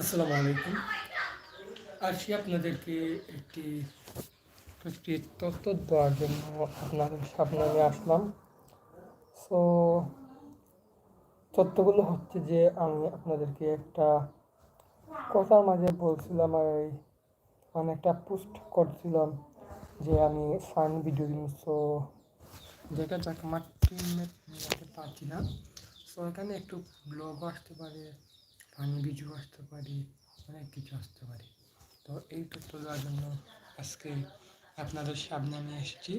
আসসালামু আলাইকুম। আজকে আপনাদেরকে একটি একটি তথ্য দেওয়ার জন্য আপনাদের সামনে আমি আসলাম। সো তথ্যগুলো হচ্ছে যে, আমি আপনাদেরকে একটা কথার মাঝে বলছিলাম আর মানে একটা পোস্ট করছিলাম যে, আমি ফান ভিডিও সো যেটা যাক, আমার টিমমেট মিলাতে পারছি না। সো এখানে একটু ব্লগ আসতে পারে। ফানি বীজও আসতে পারি, অনেক কিছু আসতে পারে। তো এই তথ্য দেওয়ার জন্য আজকে আপনাদের সামনে আমি এসেছি।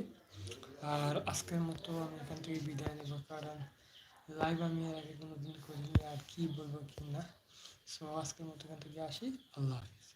আর আজকের মতো আমি এখান থেকে বিদায় নেব, কারণ লাইভ আমি এর আগে কোনো দিন করিনি, আর কী বলব কি না। সো আজকের মতো এখান থেকে আসি, আল্লাহ হাফিজ।